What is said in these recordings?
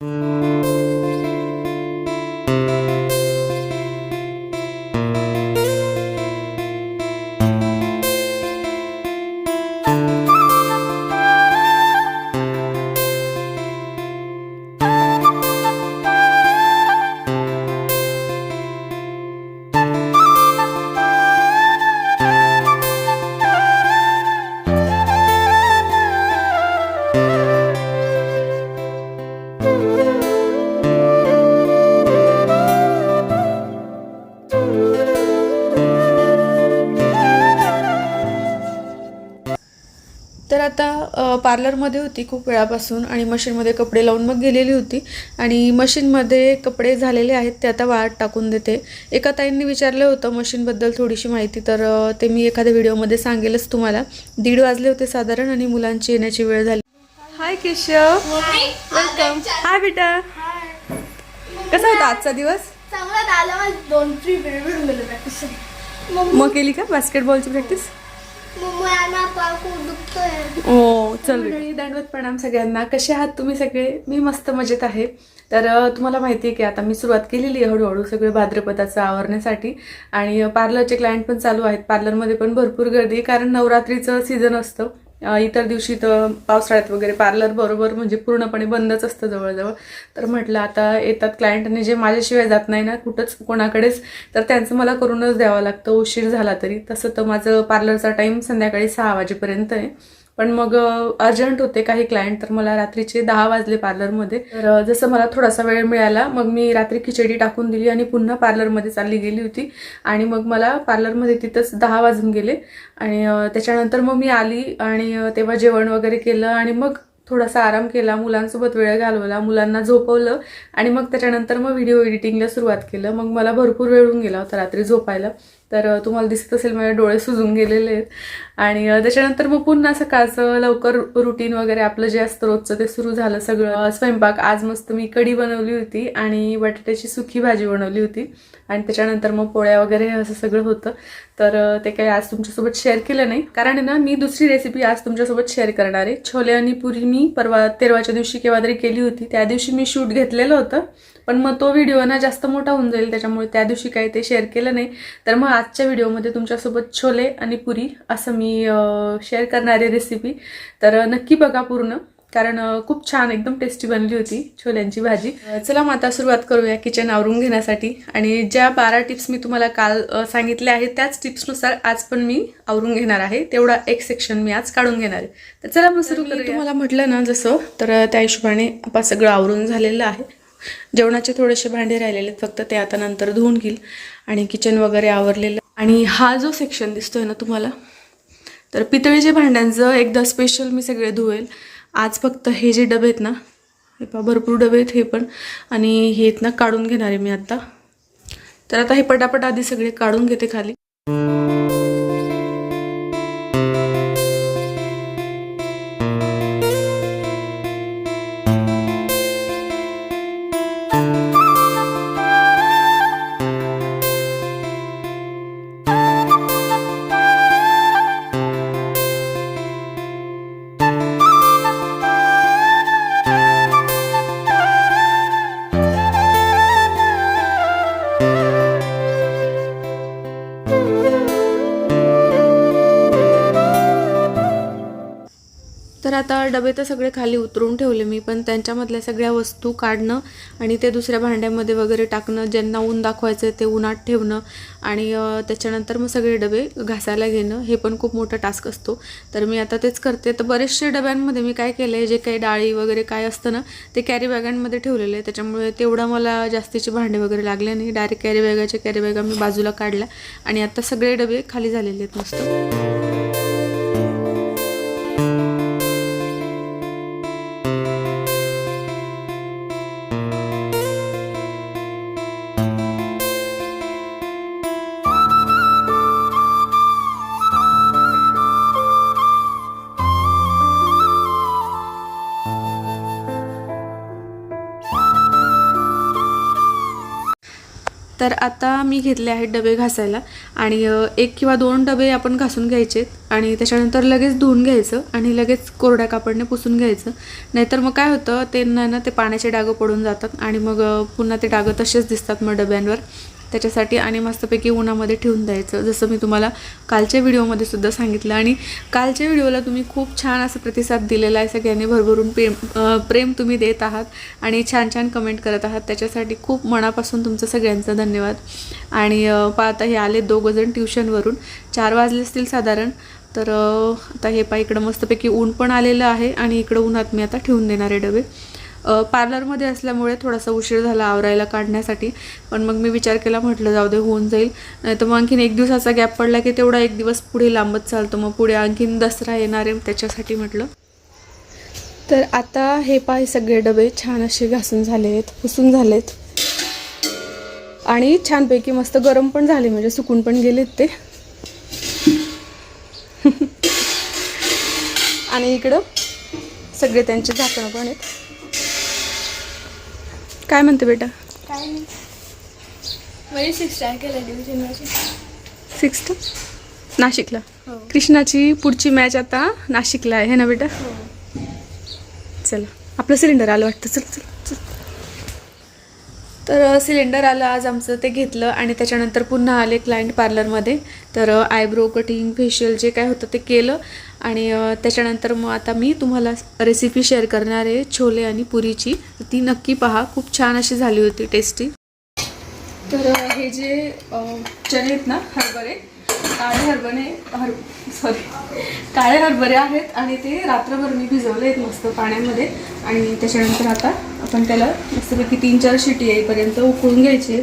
तर पार्लरमध्ये होती खूप वेळापासून आणि मशीनमध्ये कपडे लावून मग गेलेली होती. आणि मशीनमध्ये कपडे झालेले आहेत ते आता वाळत टाकून देते. एका ताईंनी विचारलं होतं मशीनबद्दल थोडीशी माहिती तर ते मी एखाद्या व्हिडिओमध्ये सांगेलच तुम्हाला. दीड वाजले होते साधारण आणि मुलांची येण्याची वेळ झाली. हाय केशव. वेलकम हाय बेटा. कसा होता आजचा दिवस? चांगला दोन मग केली का बास्केटबॉलची प्रॅक्टिस ओ चल. मंडळी दंडवत प्रणाम सगळ्यांना. कसे आहात तुम्ही सगळे? मी मस्त मजेत आहे. तर तुम्हाला माहिती आहे की आता मी सुरुवात केलेली आहे हळूहळू सगळे भाद्रपदाचं आवरण्यासाठी. आणि पार्लरचे क्लायंट पण चालू आहेत. पार्लरमध्ये पण भरपूर गर्दी कारण नवरात्रीचं सीझन असतं. इतर दिवशी तर पावसाळ्यात वगैरे पार्लर बरोबर म्हणजे पूर्णपणे बंदच असतं जवळजवळ. तर म्हटलं आता येतात क्लायंट आणि जे माझ्याशिवाय जात नाही ना कुठंच कोणाकडेच तर त्यांचं मला करूनच द्यावं लागतं. उशीर झाला तरी. तसं तर माझं पार्लरचा टाईम संध्याकाळी सहा वाजेपर्यंत आहे. पण मग अर्जंट होते काही क्लायंट तर मला रात्रीचे दहा वाजले पार्लरमध्ये तर जसं मला थोडासा वेळ मिळाला मग मी रात्री खिचडी टाकून दिली आणि पुन्हा पार्लरमध्ये चालली गेली होती. आणि मग मला पार्लरमध्ये तिथंच दहा वाजून गेले. आणि त्याच्यानंतर मग मी आली आणि तेव्हा जेवण वगैरे केलं आणि मग थोडासा आराम केला मुलांसोबत वेळ घालवला मुलांना झोपवलं आणि मग त्याच्यानंतर मग व्हिडिओ एडिटिंगला सुरुवात केलं. मग मला भरपूर वेळ होऊन गेला होता रात्री झोपायला. तर तुम्हाला दिसत असेल माझे डोळे सुजून गेलेले आहेत. आणि त्याच्यानंतर मग पुन्हा सकाळचं लवकर रुटीन वगैरे आपलं जे असतं रोजचं ते सुरू झालं सगळं. स्वयंपाक आज मस्त मी कढी बनवली होती आणि बटाट्याची सुकी भाजी बनवली होती. आणि त्याच्यानंतर मग पोळ्या वगैरे असं सगळं होतं. तर ते काही आज तुमच्यासोबत शेअर केलं नाही. कारण आहे ना मी दुसरी रेसिपी आज तुमच्यासोबत शेअर करणार आहे. छोले आणि पुरी मी परवा तेरवाच्या दिवशी केव्हा तरी केली होती. त्या दिवशी मी शूट घेतलेलं होतं. पण मग तो व्हिडिओ ना जास्त मोठा होऊन जाईल. त्याच्यामुळे त्या दिवशी काही ते शेअर केलं नाही. तर मग आजच्या व्हिडिओमध्ये तुमच्यासोबत छोले आणि पुरी असं मी शेअर करणारी रेसिपी तर नक्की बघा पूर्ण. कारण खूप छान एकदम टेस्टी बनली होती छोल्यांची भाजी. चला मग आता सुरुवात करूया किचन आवरून घेण्यासाठी. आणि ज्या बारा टिप्स मी तुम्हाला काल सांगितल्या आहेत त्याच टिप्सनुसार आज पण मी आवरून घेणार आहे. तेवढा एक सेक्शन मी आज काढून घेणार आहे. तर चला मग सुरू तुम्हाला म्हटलं ना जसं तर त्या हिशोबाने आपण सगळं आवरून झालेलं आहे. जेवणाचे थोडेसे भांडे राहिलेले आहेत फक्त ते आता नंतर धुवून घेईल. आणि किचन वगैरे आवरलेलं. आणि हा जो सेक्शन दिसतोय ना तुम्हाला तर पितळीच्या भांड्यांचं एकदा स्पेशल मी सगळे धुवेल. आज फक्त हे जे डबे आहेत ना हे पा भरपूर डबे आहेत हे पण. आणि हे आहेत ना काढून घेणार आहे मी आता. तर आता हे पटापट आधी सगळे काढून घेते खाली. डबे तर सगळे खाली उतरून ठेवले मी पण त्यांच्यामधल्या सगळ्या वस्तू काढणं आणि ते दुसऱ्या भांड्यामध्ये वगैरे टाकणं ज्यांना ऊन दाखवायचं ते उन्हात ठेवणं आणि त्याच्यानंतर मग सगळे डबे घासायला घेणं हे पण खूप मोठा टास्क असतो. तर मी आता तेच करते. तर बरेचसे डब्यांमध्ये मी काय केलं आहे जे काही डाळी वगैरे काय असतं ना ते कॅरी बॅगांमध्ये ठेवलेलं आहे. त्याच्यामुळे तेवढं मला जास्तीचे भांडे वगैरे लागले नाही. डायरेक्ट कॅरी बॅगाचे कॅरी बॅगा मी बाजूला काढल्या आणि आता सगळे डबे खाली झालेले आहेत मस्त. तर आता मी घेतले आहेत डबे घासायला आणि एक किंवा दोन डबे आपण घासून घ्यायचे आणि त्याच्यानंतर लगेच धुवून घ्यायचं आणि लगेच कोरड्या कापडने पुसून घ्यायचं. नाहीतर मग काय होतं ते ना ना ते पाण्याचे डागं पडून जातात आणि मग पुन्हा ते डागं तसेच दिसतात मग डब्यांवर. त्याच्यासाठी आणि मस्तपैकी उन्हामध्ये ठेवून द्यायचं. जसं मी तुम्हाला कालच्या व्हिडिओमध्ये सुद्धा सांगितलं. आणि कालच्या व्हिडिओला तुम्ही खूप छान असं प्रतिसाद दिलेला आहे. सगळ्यांनी भरभरून प्रेम प्रेम तुम्ही देत आहात आणि छान छान कमेंट करत आहात. त्याच्यासाठी खूप मनापासून तुमचं सगळ्यांचं धन्यवाद. आणि पाहता आता हे आले दोघंजण ट्युशनवरून. चार वाजले असतील साधारण. तर आता हे पा इकडं मस्तपैकी ऊन पण आलेलं आहे आणि इकडं उन्हात मी आता ठेवून देणार आहे डबे. पार्लरमध्ये असल्यामुळे थोडासा उशीर झाला आवरायला काढण्यासाठी. पण मग मी विचार केला म्हटलं जाऊ दे होऊन जाईल. नाही तर मग आणखीन एक दिवसाचा गॅप पडला की तेवढा एक दिवस पुढे लांबत चालतो. मग पुढे आणखीन दसरा येणार आहे त्याच्यासाठी म्हटलं. तर आता हे पाय सगळे डबे छान असे घासून झाले आहेत पुसून झालेत. आणि छानपैकी मस्त गरम पण झाले म्हणजे सुकून पण गेलेत ते. आणि इकडं सगळे त्यांचे झाकणं पण आहेत. काय म्हणते बेटा? काय नाही. सिक्स टाय केलं डिव्हिजन माझी सिक्स्थ नाशिकला. हो. कृष्णाची पुढची मॅच आता नाशिकला आहे है ना बेटा? हो. चला. आपलं सिलेंडर आलं वाटतं. चल चल. तर सिलेंडर आलं आज आमचं ते घेतलं आणि त्याच्यानंतर पुन्हा आले क्लायंट पार्लरमध्ये तर आयब्रो कटिंग फेशियल जे काय होतं ते केलं आणि त्याच्यानंतर मग आता मी तुम्हाला रेसिपी शेअर करणार आहे छोले आणि पुरीची. ती नक्की पहा खूप छान अशी झाली होती टेस्टी तर हे जे चणे आहेत ना हरभरे काळे हरभरे हर सॉरी काळे हरभरे आहेत आणि ते रात्रभर मी भिजवले आहेत मस्त पाण्यामध्ये आणि त्याच्यानंतर आता आपण त्याला मस्तपैकी तीन चार शिटी येईपर्यंत उकळून घ्यायचे.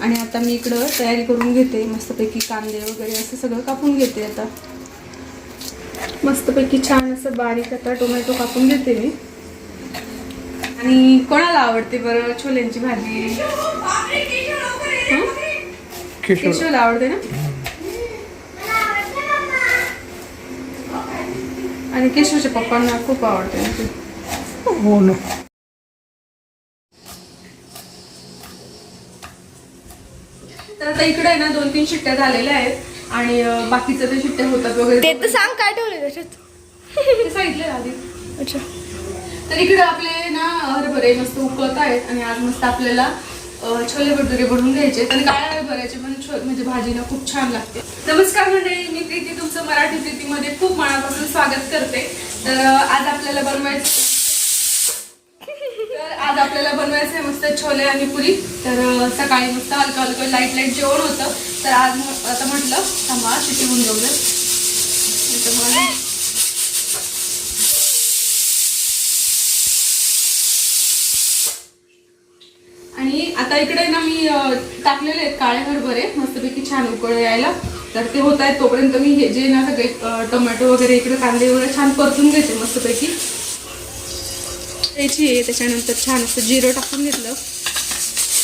आणि आता मी इकडं तयारी करून घेते. मस्तपैकी कांदे वगैरे असं सगळं कापून घेते आता. मस्तपैकी छान असं बारीक आता टोमॅटो कापून घेते मी. आणि कोणाला आवडते बरं छोल्यांची भाजी? केशवला आवडते ना? आणि केशवच्या पप्पांना खूप आवडते. हो ना. तर आता इकडे ना दोन तीन शिट्ट्या झालेल्या आहेत. आणि बाकीचं ते शिट्ट्या होतात वगैरे. ते तर सांग काय ठेवले त्याच्यात? सांगितले आधी. अच्छा. तर इकडे आपले ना हरभरे मस्त उकळत आहेत आणि आज मस्त आपल्याला छोले भटुरे बनवून घ्यायचे आणि काळ्या हरभऱ्याचे? पण छो म्हणजे भाजी ना खूप छान लागते. नमस्कार मंडळी मी प्रीती तुमचं मराठी प्रीतीमध्ये खूप मनापासून स्वागत करते. तर आज आपल्याला बनवायचं आज आपल्याला बनवायचं आहे मस्त छोले आणि पुरी. तर सकाळी मस्त हलकं हलकं लाइट लाइट जेवण होतं. तर आज आता म्हटलं थांबा शिटी होऊन जाऊ दे आणि आता इकडे ना मी टाकलेले आहेत काळे हरभरे. मस्तपैकी छान उकळ यायला. तर ते होत आहेत तोपर्यंत मी हे जे ना सगळे टोमॅटो वगैरे इकडे कांदे वगैरे छान परतून घेते मस्तपैकी. त्याची आहे त्याच्यानंतर छान असं जिरं टाकून घेतलं.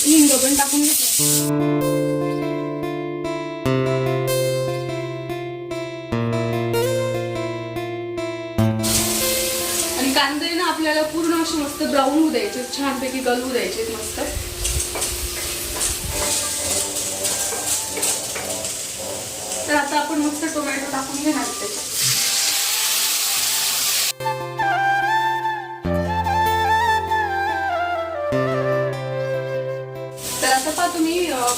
हिंग पण टाकून घेतलं. आणि कांदे ना आपल्याला पूर्ण असे मस्त ब्राऊन होऊ द्यायचे छानपैकी गलवू द्यायचे मस्त. तर आता आपण मस्त टोमॅटो टाकून घेणार त्याच्यात.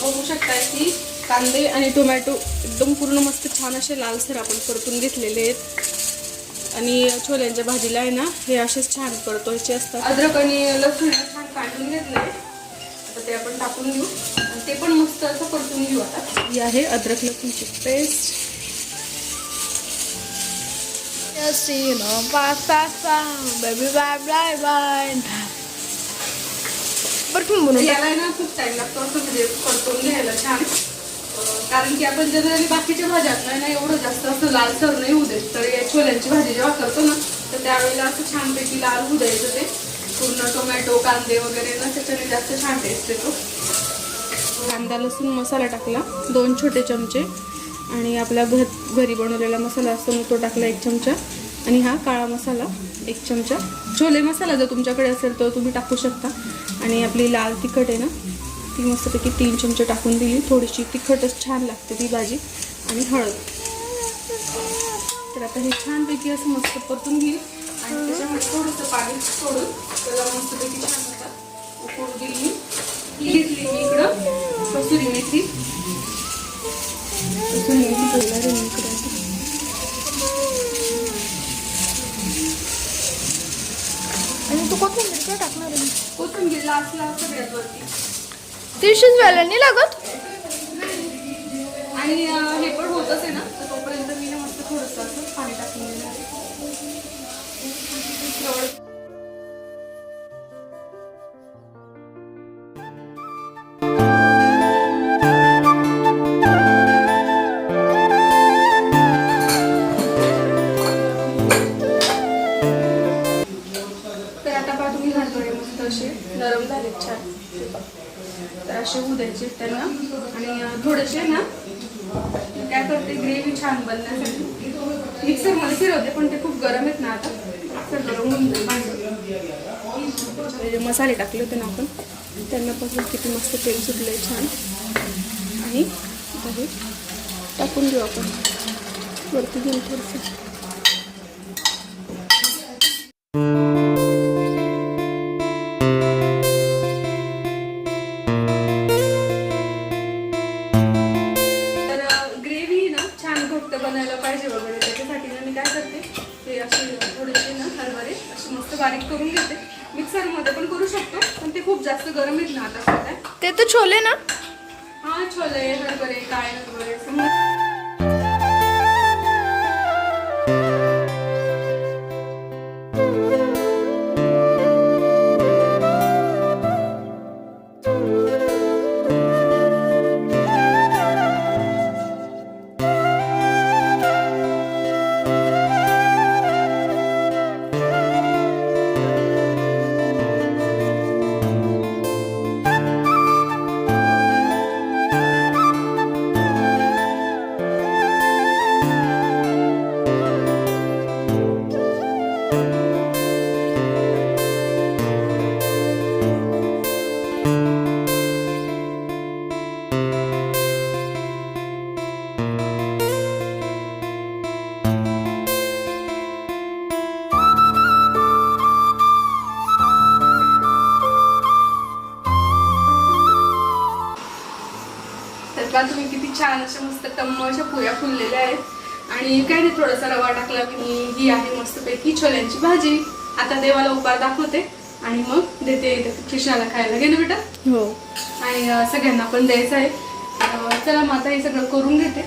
बघू शकता की कांदे आणि टोमॅटो एकदम पूर्ण मस्त छान असे लालसर आपण परतून घेतलेले आहेत. आणि छोल्यांच्या भाजीला आहे ना हे असेच छान परतवायचे असतात. अद्रक आणि लसूण छान काढून घेतले आता ते आपण टाकून घेऊ. आणि ते पण मस्त असं परतून घेऊ आता. ही आहे अद्रक लसूणची पेस्ट. See you परफ्यूम बनवतो याला ना खूप टाइम लागतो असं म्हणजे परतवून घ्यायला छान. कारण की आपण जनरली बाकीच्या भाज्यात नाही ना एवढं जास्त असं लालसर नाही होऊ देत. तर या छोल्यांची भाजी जेव्हा करतो ना तर त्यावेळेला असं छानपैकी लाल होऊ द्यायचं ते. पूर्ण टोमॅटो कांदे वगैरे ना त्याच्याने जास्त छान टेस्ट येतो. कांदा लसूण मसाला टाकला. दोन छोटे चमचे. आणि आपला घर घरी बनवलेला मसाला असतो ना तो टाकला एक चमचा. आणि हा काळा मसाला एक चमचा. छोले मसाला जर तुमच्याकडे असेल तर तुम्ही टाकू शकता. आणि आपली लाल तिखट आहे ना ती मस्तपैकी तीन चमचे टाकून दिली. थोडीशी तिखटच छान लागते ती भाजी. आणि हळद. तर आता हे छानपैकी असं मस्त परतून घेईल. आणि त्याच्यामध्ये थोडंसं पाणी सोडून त्याला मस्तपैकी छान आता उकळू दिली. ही घेतली मी इकडं. कसुरी मेथी. कसुरी मेथी पहिला दीडशेच व्हायला नाही लागत? आणि हे पण होतच आहे ना? छान बनण्यासाठी मिक्सरमध्ये फिरवते पण ते खूप गरम आहेत ना आता. मिक्सर गरम होऊन जाईल जे मसाले टाकले होते ना आपण त्यांना पासून किती मस्त तेल सुटलंय छान. आणि टाकून देऊ आपण. वरती घेऊन थोडंसं बनायला पाहिजे वगैरे. त्याच्यासाठी ना मी काय करते ते असे थोडेसे ना हरभरे असे मस्त बारीक करून घेते. मिक्सरमध्ये पण करू शकतो पण ते खूप जास्त गरम आहेत ना आता सध्या. ते तर छोले ना? हा छोले हरभरे काय हरभरे असं का तुम्ही किती छान अशा मस्त टम्म अशा पुऱ्या फुललेल्या आहेत. आणि काय नाही थोडासा रवा टाकला की ही आहे मस्तपैकी छोल्यांची भाजी. आता देवाला उपार दाखवते आणि मग देते कृष्णाला खायला. घे ना बेटा? हो. आणि सगळ्यांना पण द्यायचं आहे. चला मग आता हे सगळं करून घेते.